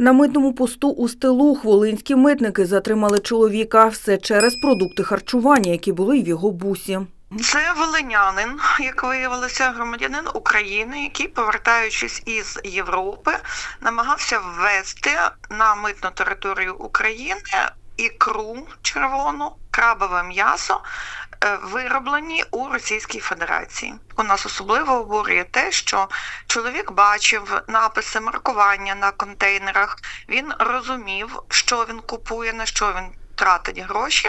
На митному посту у стилу волинські митники затримали чоловіка все через продукти харчування, які були в його бусі. Це волинянин, як виявилося, громадянин України, який, повертаючись із Європи, намагався ввести на митну територію України ікру червону, крабове м'ясо, вироблені у Російській Федерації. У нас особливо обурює те, що чоловік бачив написи маркування на контейнерах, він розумів, що він купує, на що він тратить гроші,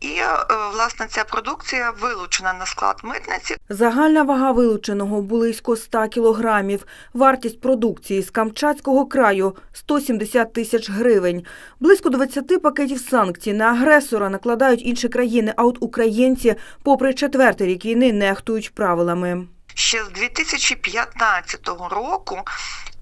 і е, власне ця продукція вилучена на склад митниці. Загальна вага вилученого близько 100 кілограмів. Вартість продукції з Камчатського краю – 170 тисяч гривень. Близько 20 пакетів санкцій на агресора накладають інші країни, а от українці, попри четвертий рік війни, нехтують правилами. Ще з 2015 року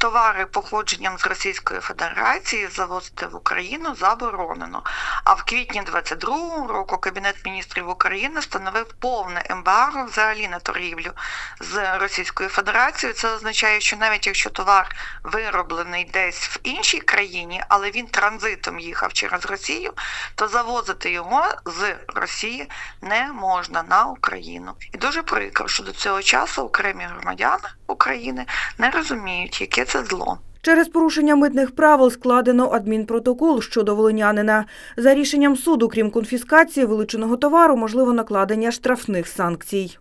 товари походженням з Російської Федерації завозити в Україну заборонено. А в квітні 22 року Кабінет міністрів України встановив повне ембарго взагалі на торгівлю з Російською Федерацією. Це означає, що навіть якщо товар вироблений десь в іншій країні, але він транзитом їхав через Росію, то завозити його з Росії не можна на Україну. І дуже прикро, що до цього часу окремі громадяни України не розуміють, яке це зло. Через порушення митних правил складено адмінпротокол щодо волинянина. За рішенням суду, крім конфіскації вилученого товару, можливо накладення штрафних санкцій.